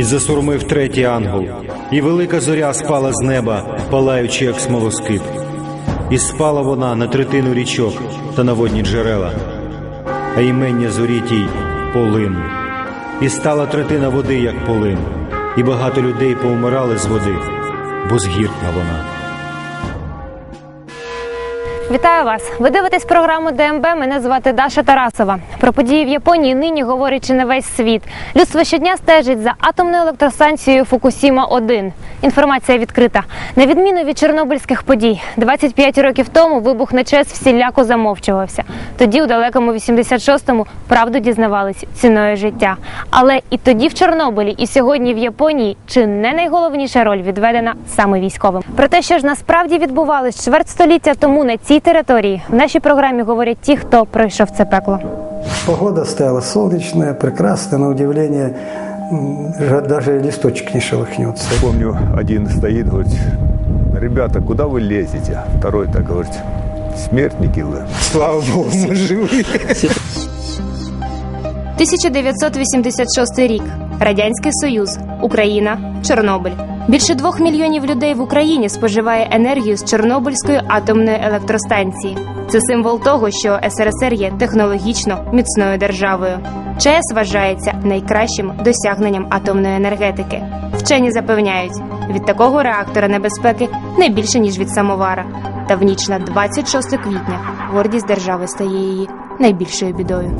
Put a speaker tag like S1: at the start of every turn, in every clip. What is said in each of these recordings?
S1: І засурмив третій ангел, і велика зоря спала з неба, палаючи, як смолоскип. І спала вона на третину річок та на водні джерела, а імення зорі тій полин. І стала третина води, як полин, і багато людей поумирали з води, бо згіркла вона.
S2: Вітаю вас! Ви дивитесь програму ДМБ. Мене звати Даша Тарасова. Про події в Японії нині говорить чи не весь світ. Людство щодня стежить за атомною електростанцією Фукусіма 1 Інформація відкрита. На відміну від чорнобильських подій, 25 років тому вибух на ЧЕС всіляко замовчувався. Тоді, у далекому 86-му, правду дізнавались ціною життя. Але і тоді в Чорнобилі, і сьогодні в Японії чи не найголовніша роль відведена саме військовим. Про те, що ж насправді відбувалось чверть століття тому на цій території, в нашій програмі говорять ті, хто пройшов це пекло.
S3: Погода стояла солнечная, прекрасная, на жа- даже листочек не шелохнется.
S4: Помню, один стоит, говорит, ребята, куда вы лезете? Второй так говорит, смертники вы.
S3: Слава Богу, мы живы.
S2: 1986 рік. Радянський Союз, Україна, Чорнобиль. Більше двох мільйонів людей в Україні споживає енергію з Чорнобильської атомної електростанції. Це символ того, що СРСР є технологічно міцною державою. ЧАЕС вважається найкращим досягненням атомної енергетики. Вчені запевняють, від такого реактора небезпеки не більше ніж від самовара. Та в ніч на 26 квітня гордість держави стає її найбільшою бідою.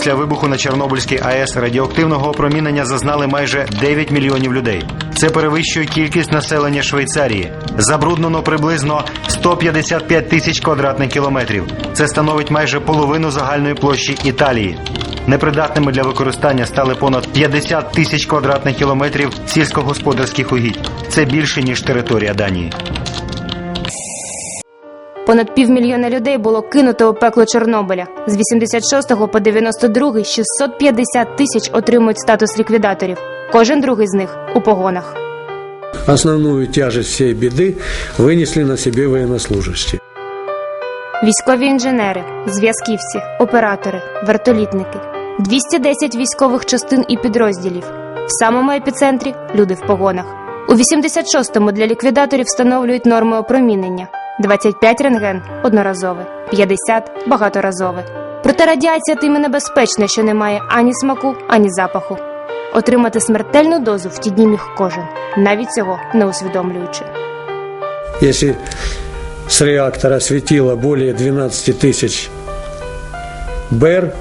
S1: Після вибуху на Чорнобильській АЕС радіоактивного опромінення зазнали майже 9 мільйонів людей. Це перевищує кількість населення Швейцарії. Забруднено приблизно 155 тисяч квадратних кілометрів. Це становить майже половину загальної площі Італії. Непридатними для використання стали понад 50 тисяч квадратних кілометрів сільськогосподарських угідь. Це більше ніж територія Данії.
S2: Понад півмільйона людей було кинуто у пекло Чорнобиля. З 86 по 92 650 тисяч отримують статус ліквідаторів. Кожен другий з них у погонах.
S5: Основную тяжесть всей беды вынесли на себе военнослужащие.
S2: Військові інженери, зв'язківці, оператори, вертолітники, 210 військових частин і підрозділів. В самому епіцентрі люди в погонах. У 86-му для ліквідаторів встановлюють норми опромінення: 25 рентген одноразове, 50 багаторазове. Проте радіація тим і небезпечна, що не має ані смаку, ані запаху. Отримати смертельну дозу в ті дні міг кожен, навіть цього не усвідомлюючи.
S5: Если с реактора светило более 12 тысяч БЭР,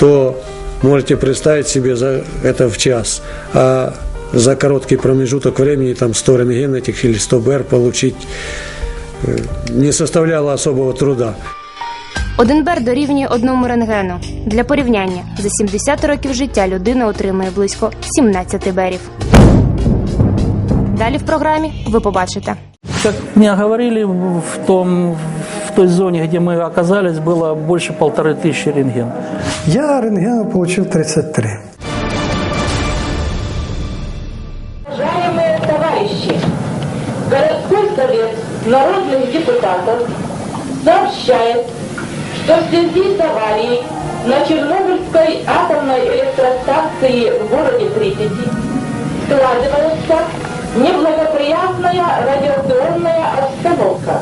S5: то можете представить себе за это в час. А за короткий промежуток времени там 100 рентген этих или 100 БЭР получить э, не составляло особого труда.
S2: Один бер дорівнює одному рентгену. Для порівняння за 70 років життя людина отримує близько 17 берів. Далі в програмі ви побачите.
S6: Как мне говорили, в, том, в той зоне, где мы оказались, было больше полторы тысячи рентген.
S3: Я рентгена получил 33.
S7: Народных депутатов сообщает, что в связи с аварией на Чернобыльской атомной электростанции в городе Припяти складывается неблагоприятная радиационная обстановка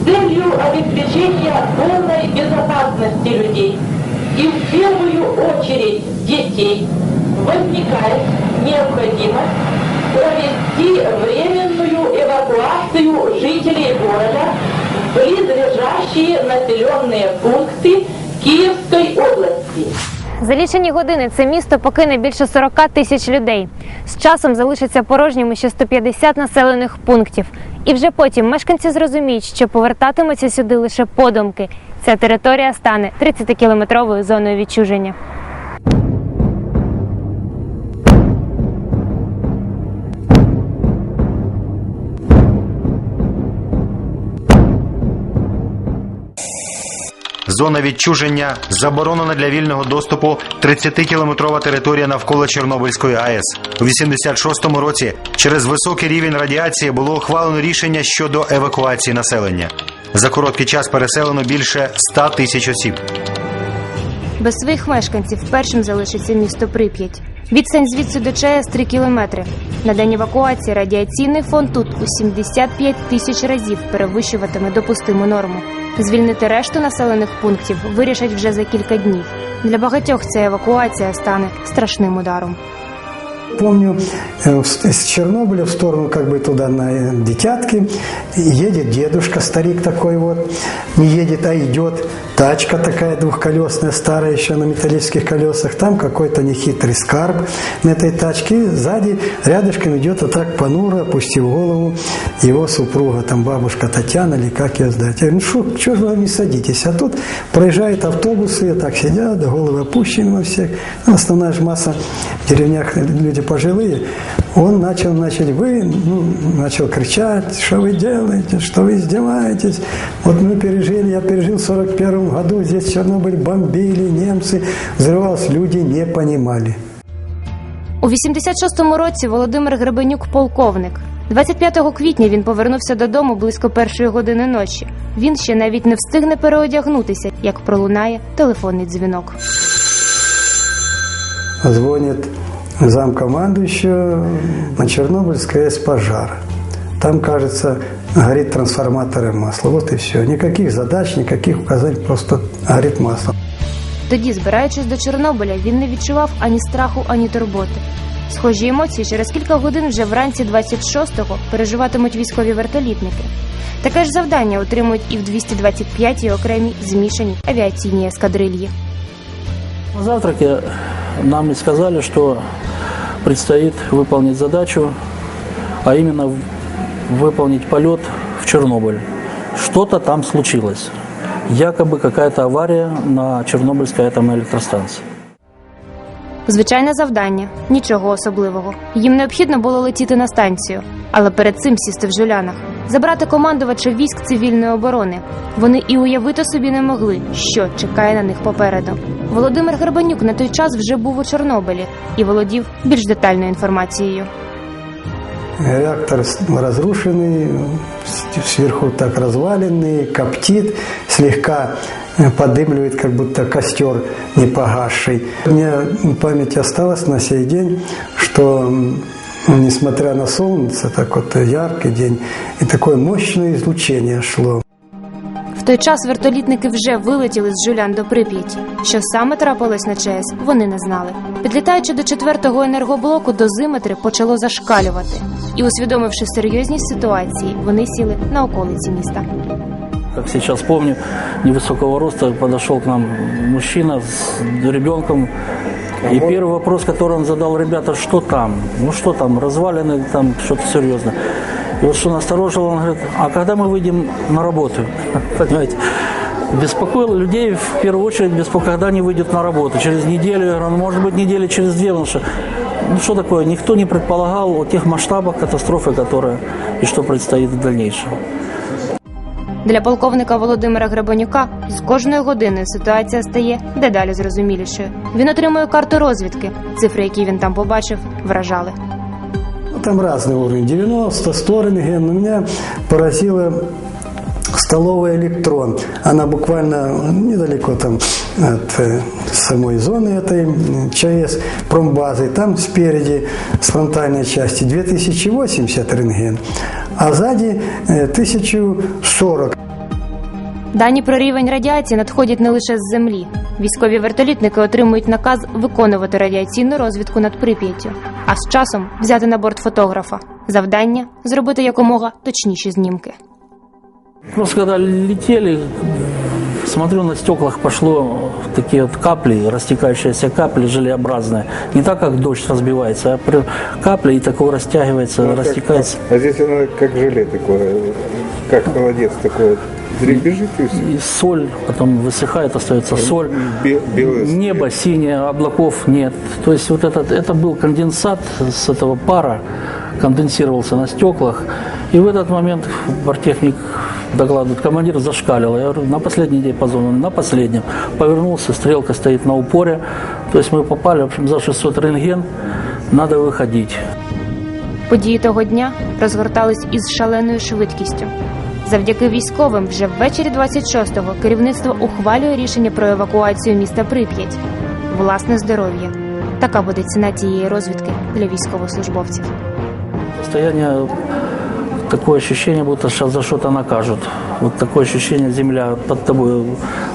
S7: с целью обеспечения полной безопасности людей. И в первую очередь детей возникает необходимость провести временную эвакуацию жителей города в близлежащие населенные пункты Киевской области.
S2: За лічені години це місто покине більше 40 тисяч людей. З часом залишиться порожніми ще 150 населених пунктів. І вже потім мешканці зрозуміють, що повертатимуться сюди лише подумки. Ця територія стане 30-кілометровою зоною відчуження.
S1: Зона відчуження, заборонена для вільного доступу 30-кілометрова територія навколо Чорнобильської АЕС. У 86-му році через високий рівень радіації було ухвалено рішення щодо евакуації населення. За короткий час переселено більше 100 тисяч осіб.
S2: Без своїх мешканців першим залишиться місто Прип'ять. Відстань звідси до ЧАЕС 3 кілометри. На день евакуації радіаційний фон тут у 75 тисяч разів перевищуватиме допустиму норму. Звільнити решту населених пунктів вирішать вже за кілька днів. Для багатьох ця евакуація стане страшним ударом.
S3: Помню, э, с Чернобыля в сторону, как бы туда на э, Детятки, едет дедушка, старик такой вот, не едет, а идет тачка такая двухколесная, старая еще на металлических колесах, там какой-то нехитрый скарб на этой тачке, сзади рядышком идет вот так понуро, опустив голову, его супруга, там бабушка Татьяна, или как ее говорю, ну что же вы не садитесь? А тут проезжают автобусы, так сидят, головы опущены во всех. Ну, основная же масса в деревнях люди пожилые. Он начал, начать вы, ну, начал кричать, что вы делаете, что вы издеваетесь. Вот мы пережили, я пережил в 41 году, здесь Чернобыль бомбили, немцы, взрывалось, люди не понимали.
S2: У 86-му році Володимир Гребенюк полковник. 25 квітня він повернувся додому близько першої години ночі. Він ще навіть не встигне переодягнутися, як пролунає телефонний дзвінок.
S3: Звонит замкомандующего на Чернобыльской АЭС пожар. Там, кажется, горит трансформатор и масло. Вот и все. Никаких задач, никаких указаний, просто горит масло.
S2: Тоді, збираючись до Чорнобиля, він не відчував ані страху, ані турботи. Схожі емоції через кілька годин вже вранці 26-го переживатимуть військові вертолітники. Таке ж завдання отримують і в 225-й окремій змішаній авіаційній ескадрильї.
S6: На завтраке нам и сказали, что предстоит выполнить задачу, а именно в- выполнить полет в Чернобыль. Что-то там случилось. Якобы какая-то авария на Чернобыльской атомной электростанции.
S2: Звичайне завдання, нічого особливого. Їм необхідно було летіти на станцію, але перед цим сісти в жулянах, забрати командувача військ цивільної оборони. Вони і уявити собі не могли, що чекає на них попереду. Володимир Гребенюк на той час вже був у Чорнобилі і володів більш детальною інформацією.
S3: Реактор с- разрушенный, с- сверху так разваленный, коптит, слегка э, подымливает, как будто костер не погасший. У меня в памяти осталось на сей день, что м, несмотря на солнце, так вот яркий день, и такое мощное излучение шло.
S2: В той час вертолітники вже вилетіли з Жулян до Прип'яті. Що саме трапилось на ЧАЕС, вони не знали. Підлітаючи до четвертого енергоблоку, дозиметри почало зашкалювати. І, усвідомивши серйозність ситуації, вони сіли на околиці міста.
S6: Как сейчас помню, невысокого роста подошел к нам мужчина с ребенком. И первый вопрос, который он задал, ребята, что там? Ну что там, развалины, там что-то серьезно. И вот что насторожило, он говорит, а когда мы выйдем на работу? Понимаете? Беспокоило людей, в первую очередь, беспокоило, когда они выйдут на работу. Через неделю, ну, может быть, недели через две, потому что, ну что такое, никто не предполагал о тех масштабах катастрофы, которая и что предстоит в дальнейшем.
S2: Для полковника Володимира Гребенюка з кожною годиною ситуація стає дедалі зрозумілішою. Він отримує карту розвідки. Цифри, які він там побачив, вражали.
S3: Ну, Там разный уровень, 90, 100 рентген. Но меня поразила столовая электрон. Она буквально недалеко там от э, самой зоны этой м, ЧАЭС, промбазы. Там спереди, с фронтальной части, 2080 рентген, а ззаді э, 1040
S2: Дані про рівень радіації надходять не лише з землі. Військові вертолітники отримують наказ виконувати радіаційну розвідку над Прип'яттю, а з часом взяти на борт фотографа. Завдання зробити якомога точніші знімки.
S6: Просто когда летели, смотрю, на стеклах пошло такие вот капли, растекающиеся капли желеобразные. Не так, как дождь разбивается, а капли и такое растягивается, растекается.
S4: А здесь оно как желе такое, как холодец такой. Дребезжит и все.
S6: И соль потом высыхает, остается соль.
S4: Бе- белое
S6: Небо синее, облаков нет. То есть вот этот, это был конденсат с этого пара, конденсировался на стеклах. И в этот момент бортехник докладывают, командир зашкалил. Я говорю, на последний день позвонил, на последнем. Повернулся, стрелка стоит на упоре. То есть мы попали, в общем, за 600 рентген, надо выходить.
S2: Події того дня розгортались із шаленою швидкістю. Завдяки військовим вже ввечері 26-го керівництво ухвалює рішення про евакуацію міста Прип'ять. Власне здоров'я. Така буде ціна цієї розвідки для військовослужбовців.
S6: Состояние, такое ощущение, будто сейчас за что-то накажут. Вот такое ощущение, земля под тобой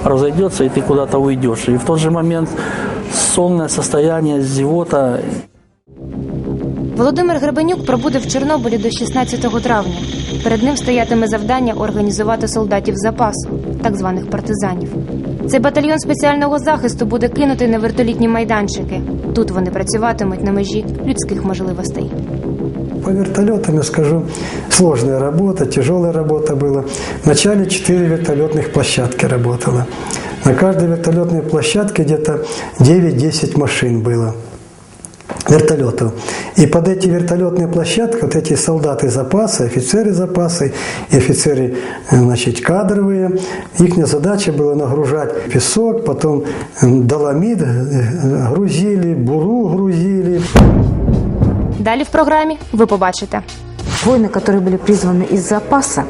S6: разойдется, и ты куда-то уйдешь. И в тот же момент сонное состояние, зевота,
S2: Володимир Гребенюк пробуде в Чорнобилі до 16 травня. Перед ним стоятиме завдання організувати солдатів запасу, так званих партизанів. Цей батальйон спеціального захисту буде кинутий на вертолітні майданчики. Тут вони працюватимуть на межі людських можливостей.
S3: По вертолетам, я скажу, сложная работа, тяжелая работа была. Вначале 4 вертолетных площадки работало. На каждой вертолетной площадке где-то 9-10 машин было вертолетов. И под эти вертолетные площадки, вот эти солдаты запаса, офицеры запаса и офицеры э, значит, кадровые, их задача была нагружать песок, потом э, доломит э, грузили, буру грузили.
S2: Далі в програмі ви побачите.
S8: Воины, которые были призваны из запаса,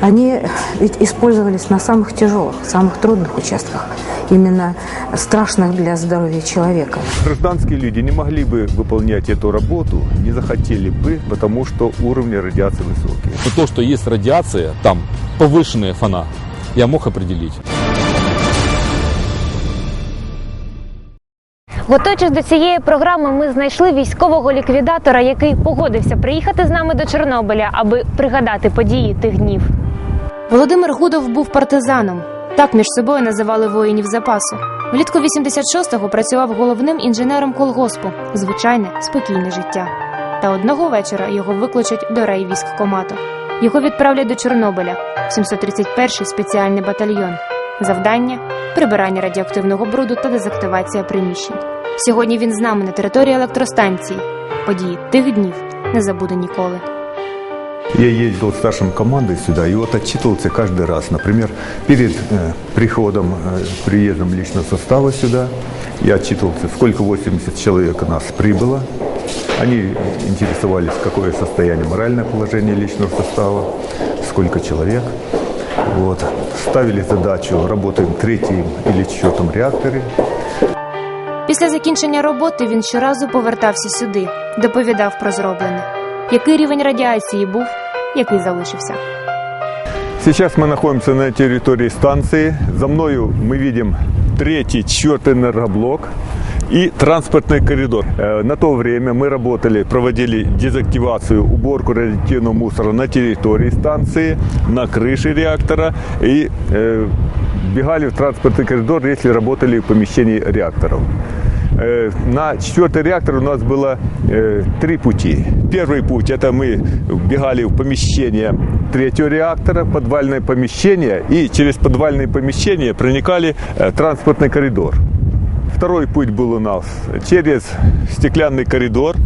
S8: они ведь использовались на самых тяжелых, самых трудных участках, именно страшных для здоровья человека.
S4: Гражданские люди не могли бы выполнять эту работу, не захотели бы, потому что уровни радиации высокие.
S9: Но то, что есть радиация, там повышенная фона, я мог определить.
S2: Готуючись до цієї програми, ми знайшли військового ліквідатора, який погодився приїхати з нами до Чорнобиля, аби пригадати події тих днів. Володимир Гудов був партизаном. Так між собою називали воїнів запасу. Влітку 86-го працював головним інженером колгоспу. Звичайне, спокійне життя. Та одного вечора його викличуть до райвійськкомату. Його відправлять до Чорнобиля, в 731-й спеціальний батальйон. Завдання прибирання радіоактивного бруду та дезактивація приміщень. Сьогодні він з нами на території електростанції. Події тих днів не забуде ніколи.
S4: Я ездил старшим командой сюда и вот отчитывался каждый раз. Например, перед э, приходом, э, приездом личного состава сюда, я отчитывался, сколько 80 человек у нас прибыло. Они интересовались, какое состояние, моральное положение личного состава, сколько человек. Вот. Ставили задачу, работаем третьим или четвертом реакторе.
S2: Після закінчення роботи він щоразу повертався сюди, доповідав про зроблене. Який рівень радіації був, який залишився.
S4: Сейчас мы находимся на территории станции. За мною мы видим третий, четвертый энергоблок И транспортный коридор. Э, На то время мы работали, проводили дезактивацию, уборку радиоактивного мусора на территории станции, на крыше реактора и э, бегали в транспортный коридор, если работали в помещении реакторов. Э, На четвертый реактор у нас было три пути. Первый путь это мы бегали в помещение третьего реактора, подвальное помещение, и через подвальное помещение проникали транспортный коридор. Второй путь был у нас через стеклянный коридор,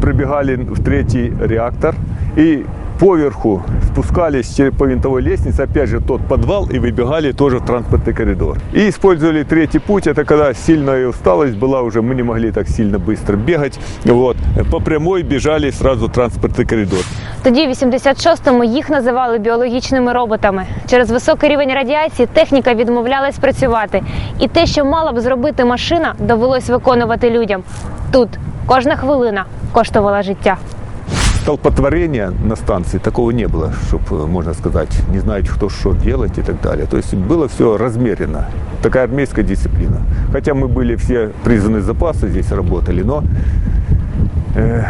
S4: пробегали в третий реактор. И поверху спускались через- по винтовой лестнице, опять же тот подвал и выбегали тоже в транспортный коридор. И использовали третий путь, это когда сильная усталость была уже, мы не могли так сильно быстро бегать, вот, по прямой бежали сразу в транспортный коридор.
S2: Тоді, в 86-му, їх називали біологічними роботами. Через високий рівень радіації техніка відмовлялась працювати. І те, що мала б зробити машина, довелось виконувати людям. Тут кожна хвилина коштувала життя.
S4: Столпотворения на станции такого не было, чтобы, можно сказать, не знать, кто что делать и так далее. То есть было все размеренно. Такая армейская дисциплина. Хотя мы были все призваны с запаса, здесь работали, но э,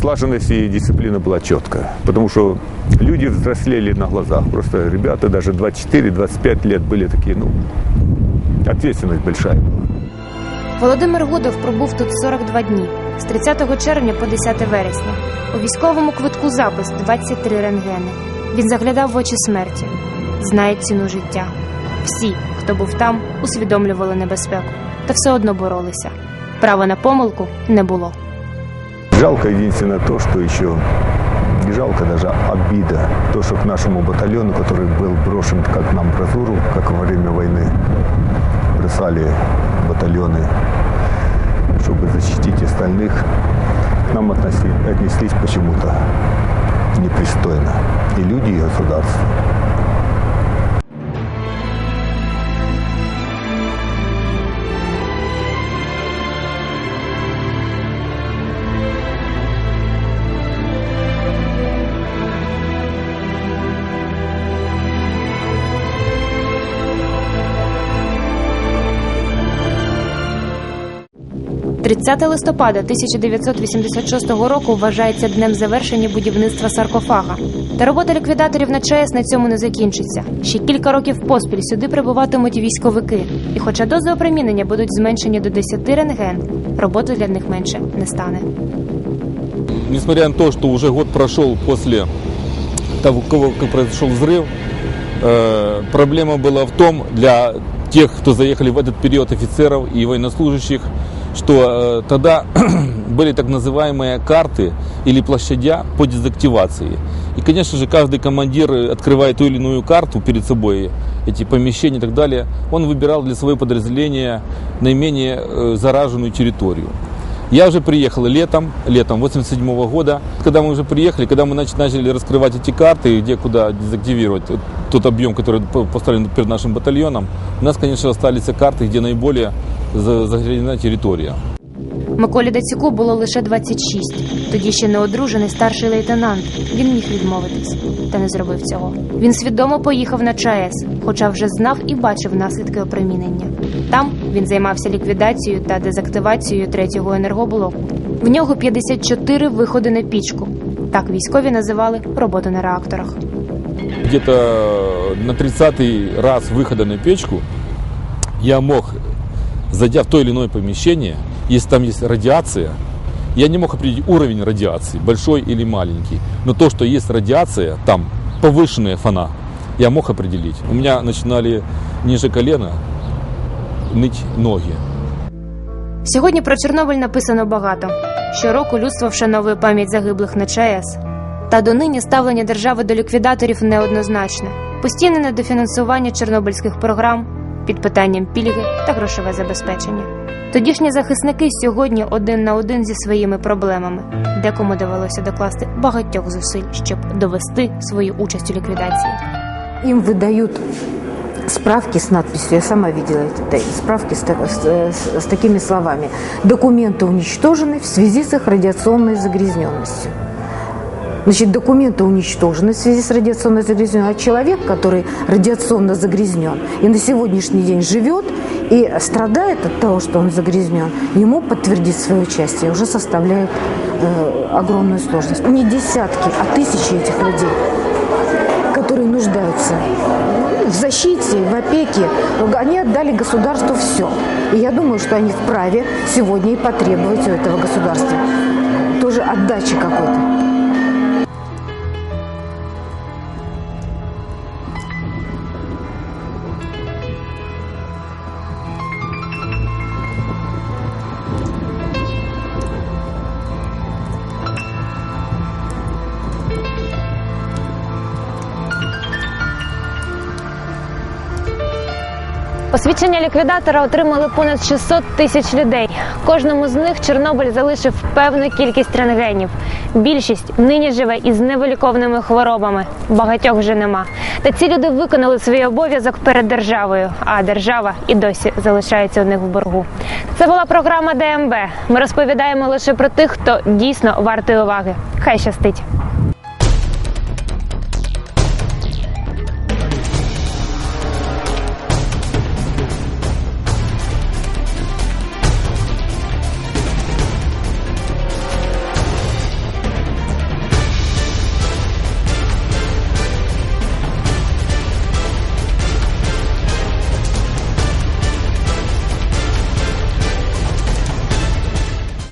S4: слаженность и дисциплина была четкая. Потому что люди взрослели на глазах. Просто ребята даже 24-25 лет были такие, ну, ответственность большая была.
S2: Володимир Гудов пробув тут 42 дні з 30 червня по 10 вересня. У військовому квитку запис 23 рентгени. Він заглядав в очі смерті, знає ціну життя. Всі, хто був там, усвідомлювали небезпеку, та все одно боролися. Права на помилку не було.
S4: Жалко единственное то, что еще не жалко, даже обида. То, что к нашему батальону, который был брошен как нам бразуру, как во время войны, бросали батальоны, чтобы защитить остальных, к нам относились, отнеслись почему-то непристойно. И люди, и государство.
S2: – 30 листопада 1986 року вважається днем завершення будівництва саркофага. Та робота ліквідаторів на ЧАЕС на цьому не закінчиться. Ще кілька років поспіль сюди прибуватимуть військовики. І хоча дози опромінення будуть зменшені до 10 рентген, роботи для них менше не стане.
S9: Несмотря на то, что уже год прошел после того, как произошел взрыв, э, проблема была в том для тех, кто заехали в этот период офицеров и военнослужащих, что э, тогда были так называемые карты или площадя по дезактивации. И, конечно же, каждый командир, э, открывая ту или иную карту перед собой, эти помещения и так далее, он выбирал для своего подразделения наименее э, зараженную территорию. Я уже приехал летом, летом 87 года. Когда мы уже приехали, когда мы нач- начали раскрывать эти карты, где куда дезактивировать вот тот объем, который по- поставлен перед нашим батальоном, у нас, конечно, остались карты, где наиболее за- загрязнена территория.
S2: Миколі Дацюку було лише 26. Тоді ще не одружений старший лейтенант. Він міг відмовитись, та не зробив цього. Він свідомо поїхав на ЧАЕС, хоча вже знав і бачив наслідки опромінення. Там він займався ліквідацією та дезактивацією третього енергоблоку. В нього 54 виходи на пічку. Так військові називали роботу на реакторах.
S9: Где-то на 30-й раз выхода на печку я мог, зайдя в то или иное помещение, если там есть радиация, я не мог определить уровень радиации, большой или маленький. Но то, что есть радиация, там повышенная фона, я мог определить. У меня начинали ниже колена ныть ноги.
S2: Сьогодні про Чорнобиль написано багато. Щороку людство вшановує пам'ять загиблих на ЧАЕС. Та донині ставлення держави до ліквідаторів неоднозначне. Постійне недофінансування чорнобильських програм під питанням пільги та грошове забезпечення. Тодішні захисники сьогодні один на один зі своїми проблемами. Декому довелося докласти багатьох зусиль, щоб довести свою участь у ліквідації.
S8: Им выдают справки с надписью, я сама видела эти справки с, та- с- с- с такими словами. Документы уничтожены в связи с их радиационной загрязненностью. Значит, документы уничтожены в связи с радиационной загрязненностью, а человек, который радиационно загрязнен и на сегодняшний день живет и страдает от того, что он загрязнен, ему подтвердить свое участие уже составляет э, огромную сложность. Не десятки, а тысячи этих людей которые нуждаются в защите, в опеке, они отдали государству все. И я думаю, что они вправе сегодня и потребовать у этого государства тоже отдачи какой-то.
S2: Посвідчення ліквідатора отримали понад 600 тисяч людей. Кожному з них Чорнобиль залишив певну кількість рентгенів. Більшість нині живе із невиліковними хворобами. Багатьох вже нема. Та ці люди виконали свій обов'язок перед державою, а держава і досі залишається у них в боргу. Це була програма ДМБ. Ми розповідаємо лише про тих, хто дійсно вартий уваги. Хай щастить.